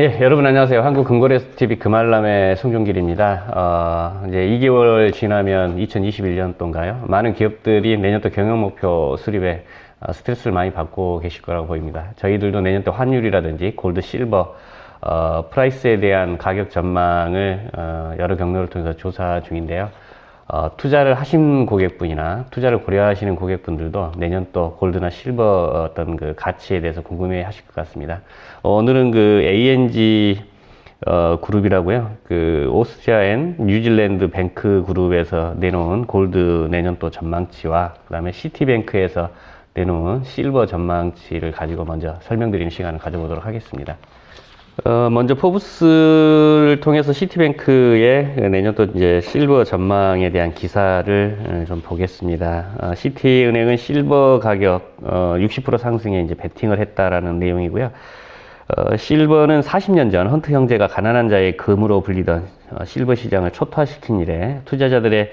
예, 여러분 안녕하세요. 한국 금거래TV 금알람의 송종길입니다. 어, 이제 2개월 지나면 2021년도인가요? 많은 기업들이 내년도 경영 목표 수립에 어, 스트레스를 많이 받고 계실 거라고 보입니다. 저희들도 내년도 환율이라든지 골드, 실버, 어, 프라이스에 대한 가격 전망을 어, 여러 경로를 통해서 조사 중인데요. 어, 투자를 하신 고객분이나 투자를 고려하시는 고객분들도 내년 또 골드나 실버 어떤 그 가치에 대해서 궁금해 하실 것 같습니다. 어, 오늘은 그 ANG 어, 그룹이라고요. 그 오스트리아 앤 뉴질랜드 뱅크 그룹에서 내놓은 골드 내년 또 전망치와 그다음에 시티뱅크에서 내놓은 실버 전망치를 가지고 먼저 설명드리는 시간을 가져보도록 하겠습니다. 어, 먼저 포브스를 통해서 시티뱅크의 내년도 이제 실버 전망에 대한 기사를 어, 좀 보겠습니다. 어, 시티은행은 실버 가격 어, 60% 상승에 이제 베팅을 했다라는 내용이고요. 어, 실버는 40년 전 헌트 형제가 가난한 자의 금으로 불리던 어, 실버 시장을 초토화시킨 일에 투자자들의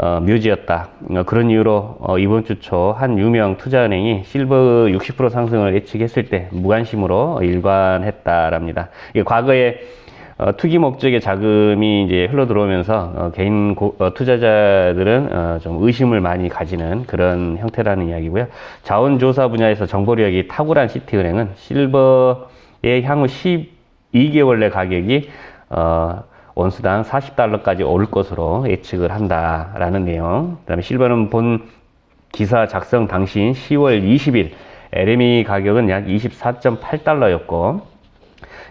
어, 묘지였다. 어, 그런 이유로 어, 이번 주 초 한 유명 투자은행이 실버 60% 상승을 예측했을 때 무관심으로 일관했다랍니다. 이게 과거에 어, 투기 목적의 자금이 이제 흘러 들어오면서 어, 개인 고, 어, 투자자들은 어, 좀 의심을 많이 가지는 그런 형태라는 이야기고요. 자원조사 분야에서 정보력이 탁월한 시티은행은 실버의 향후 12개월 내 가격이 어, 원수당 40달러까지 오를 것으로 예측을 한다라는 내용. 그 다음에 실버는 본 기사 작성 당시인 10월 20일 LME 가격은 약 24.8달러였고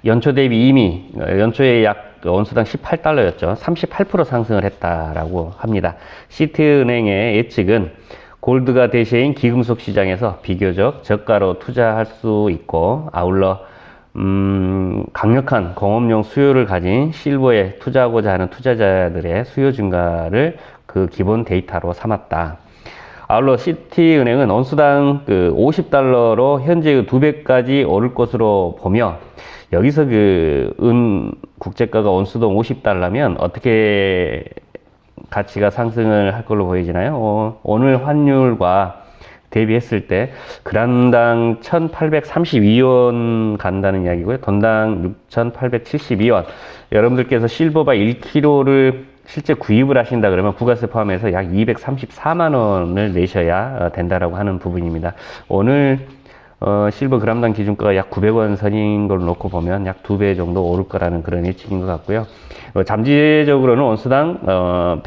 연초 대비 이미 연초에 약 원수당 18달러였죠. 38% 상승을 했다라고 합니다. 시티은행의 예측은 골드가 대세인 기금속 시장에서 비교적 저가로 투자할 수 있고 아울러 음, 강력한 공업용 수요를 가진 실버에 투자하고자 하는 투자자들의 수요 증가를 그 기본 데이터로 삼았다. 아울러 시티은행은 원수당 그 50달러로 현재의 두 배까지 오를 것으로 보며 여기서 그 은 국제가가 원수당 50달러면 어떻게 가치가 상승을 할 걸로 보이지나요? 어, 오늘 환율과 대비했을 때 그란당 1832원 간다는 이야기고요. 돈당 6872원. 여러분들께서 실버바 1kg를 실제 구입을 하신다 그러면 부가세 포함해서 약 234만 원을 내셔야 어, 된다라고 하는 부분입니다. 오늘 어, 실버 그람당 기준가가 약 900원 선인 걸 놓고 보면 약 두 배 정도 오를 거라는 그런 예측인 것 같고요. 어, 잠재적으로는 원수당 어,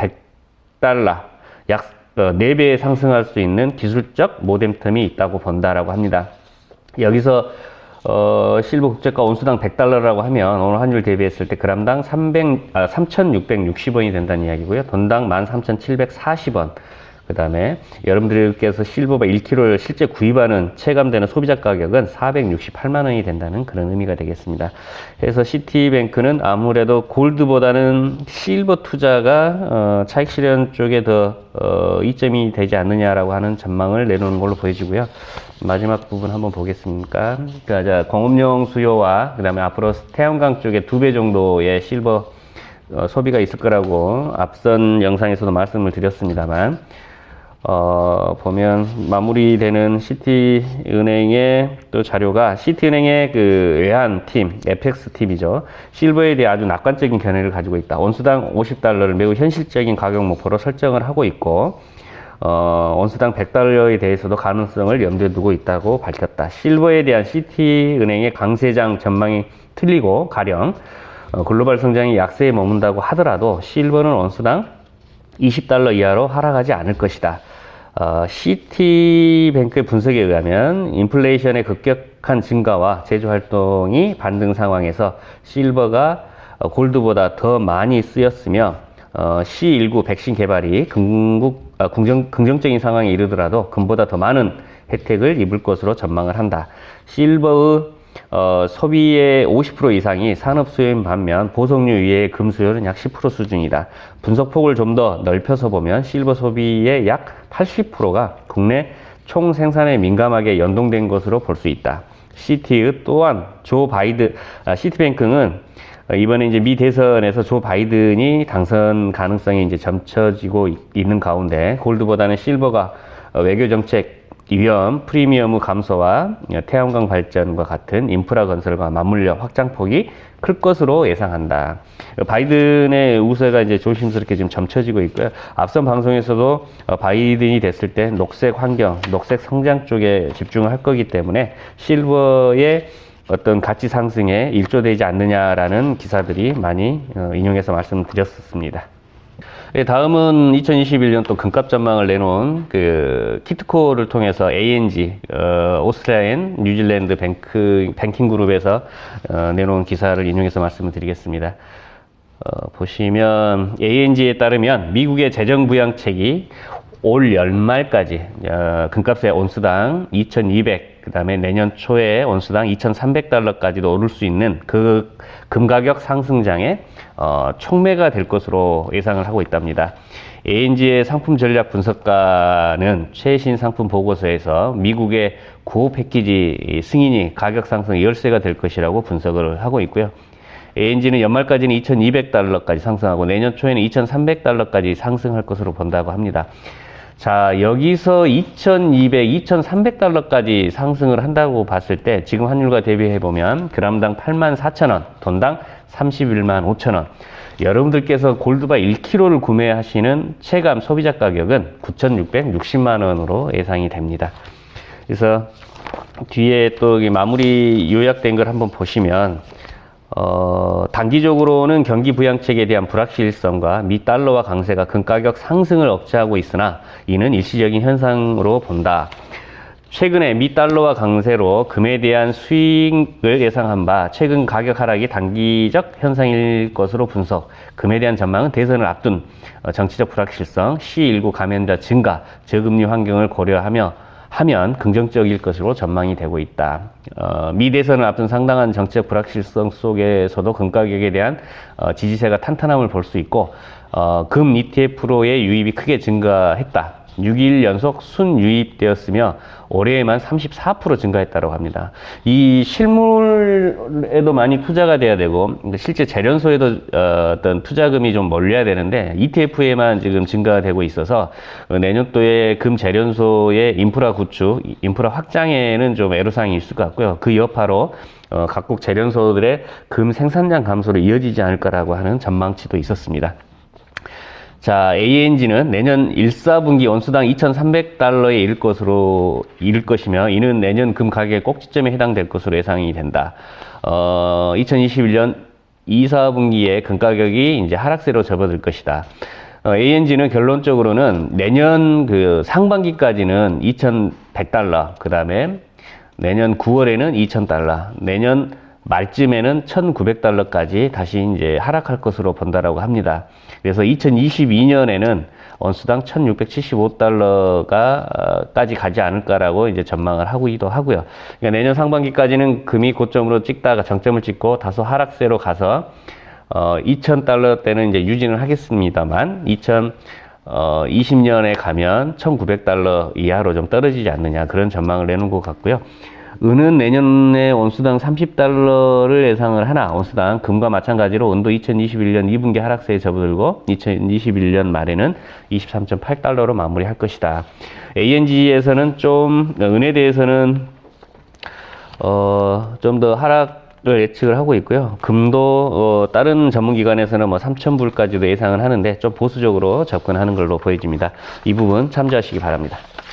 100달러, 약 어, 4배 상승할 수 있는 기술적 모뎀텀이 있다고 본다라고 합니다. 여기서 어, 실버 국제가 온수당 100달러라고 하면 오늘 환율 대비했을 때 그람당 300, 아, 3,660원이 된다는 이야기고요. 돈당 13,740원. 그 다음에 여러분들께서 실버바 1kg를 실제 구입하는 체감되는 소비자 가격은 468만 원이 된다는 그런 의미가 되겠습니다. 그래서 시티뱅크는 아무래도 골드보다는 실버 투자가 어, 차익 실현 쪽에 더 어, 이점이 되지 않느냐라고 하는 전망을 내놓는 걸로 보여지고요. 마지막 부분 한번 보겠습니까? 그러니까 공업용 수요와 그다음에 앞으로 태양광 쪽에 두 배 정도의 실버 어, 소비가 있을 거라고 앞선 영상에서도 말씀을 드렸습니다만 어, 보면 마무리되는 시티은행의 또 자료가 시티은행의 그 외환 팀, 에펙스 팀이죠. 실버에 대해 아주 낙관적인 견해를 가지고 있다. 원수당 50달러를 매우 현실적인 가격 목표로 설정을 하고 있고, 어, 원수당 100달러에 대해서도 가능성을 염두에 두고 있다고 밝혔다. 실버에 대한 시티은행의 강세장 전망이 틀리고 가령 어, 글로벌 성장이 약세에 머문다고 하더라도 실버는 원수당 20달러 이하로 하락하지 않을 것이다. 어, 시티뱅크의 분석에 의하면 인플레이션의 급격한 증가와 제조 활동이 반등 상황에서 실버가 어, 골드보다 더 많이 쓰였으며 어, C19 백신 개발이 궁극, 아, 긍정, 긍정적인 상황에 이르더라도 금보다 더 많은 혜택을 입을 것으로 전망을 한다. 실버의 어, 소비의 50% 이상이 산업 수요인 반면 보석류 위의 금 수요는 약 10% 수준이다. 분석폭을 좀 더 넓혀서 보면 실버 소비의 약 80%가 국내 총 생산에 민감하게 연동된 것으로 볼 수 있다. 시티의 또한 조 바이든, 아, 시티뱅크는 이번에 이제 미 대선에서 조 바이든이 당선 가능성이 이제 점쳐지고 있는 가운데 골드보다는 실버가 외교 정책 위험, 프리미엄 감소와 태양광 발전과 같은 인프라 건설과 맞물려 확장폭이 클 것으로 예상한다. 바이든의 우세가 이제 조심스럽게 지금 점쳐지고 있고요. 앞선 방송에서도 어, 바이든이 됐을 때 녹색 환경, 녹색 성장 쪽에 집중을 할 거기 때문에 실버의 어떤 가치 상승에 일조되지 않느냐라는 기사들이 많이 어, 인용해서 말씀드렸었습니다. 예, 다음은 2021년 또 금값 전망을 내놓은 그 키트코를 통해서 ANG 어, 오스트리아엔 뉴질랜드 뱅크 뱅킹 그룹에서 어, 내놓은 기사를 인용해서 말씀을 드리겠습니다. 어, 보시면 ANG에 따르면 미국의 재정 부양책이 올 연말까지 어, 금값의 온수당 2,200, 그 다음에 내년 초에 온수당 2,300달러까지도 오를 수 있는 그 금가격 상승장의 어, 촉매가 될 것으로 예상을 하고 있답니다. ANG의 상품 전략 분석가는 최신 상품 보고서에서 미국의 구호 패키지 승인이 가격 상승 열세가 될 것이라고 분석을 하고 있고요. ANG는 연말까지는 2,200달러까지 상승하고 내년 초에는 2,300달러까지 상승할 것으로 본다고 합니다. 자, 여기서 2,200, 2,300달러까지 상승을 한다고 봤을 때 지금 환율과 대비해 보면 그람당 84,000원, 돈당 31만 5천원. 여러분들께서 골드바 1kg를 구매하시는 체감 소비자 가격은 9,660만 원으로 예상이 됩니다. 그래서 뒤에 또 마무리 요약된 걸 한번 보시면 어, 단기적으로는 경기 부양책에 대한 불확실성과 미 달러와 강세가 금가격 상승을 억제하고 있으나 이는 일시적인 현상으로 본다. 최근에 미 달러와 강세로 금에 대한 수익을 예상한 바 최근 가격 하락이 단기적 현상일 것으로 분석. 금에 대한 전망은 대선을 앞둔 어, 정치적 불확실성, C19 감염자 증가, 저금리 환경을 고려하며 하면 긍정적일 것으로 전망이 되고 있다. 어, 미 대선을 앞둔 상당한 정치적 불확실성 속에서도 금 가격에 대한 어, 지지세가 탄탄함을 볼 수 있고 어, 금 ETF로의 유입이 크게 증가했다. 6일 연속 순유입되었으며 올해에만 34% 증가했다고 합니다. 이 실물에도 많이 투자가 돼야 되고 실제 재련소에도 어, 떤 투자금이 좀 몰려야 되는데 ETF에만 지금 증가가 되고 있어서 내년도에 금 재련소의 인프라 구축, 인프라 확장에는 좀 애로사항이 있을 것 같고요. 그 여파로 어, 각국 재련소들의 금 생산량 감소로 이어지지 않을까라고 하는 전망치도 있었습니다. 자, ANG는 내년 1, 4분기 원수당 2,300달러에 이를 것으로, 이를 것이며, 이는 내년 금 가격의 꼭지점에 해당될 것으로 예상이 된다. 어, 2021년 2, 4분기에 금 가격이 이제 하락세로 접어들 것이다. 어, ANG는 결론적으로는 내년 그 상반기까지는 2,100달러, 그 다음에 내년 9월에는 2,000달러, 내년 말쯤에는 1,900달러까지 다시 이제 하락할 것으로 본다라고 합니다. 그래서 2022년에는 원수당 1,675달러가까지 가지 않을까라고 이제 전망을 하고기도 하고요. 그러니까 내년 상반기까지는 금이 고점으로 찍다가 정점을 찍고 다소 하락세로 가서 어, 2,000달러 대는 이제 유지는 하겠습니다만 2000 어, 20년에 가면 1,900달러 이하로 좀 떨어지지 않느냐 그런 전망을 내놓은 것 같고요. 은은 내년에 온수당 30달러를 예상을 하나 온수당 금과 마찬가지로 온도 2021년 2분기 하락세에 접어들고 2021년 말에는 23.8달러로 마무리할 것이다. ANG에서는 좀 은에 대해서는 어, 좀 더 하락을 예측을 하고 있고요. 금도 어, 다른 전문기관에서는 뭐 3,000불까지도 예상을 하는데 좀 보수적으로 접근하는 걸로 보여집니다. 이 부분 참조하시기 바랍니다.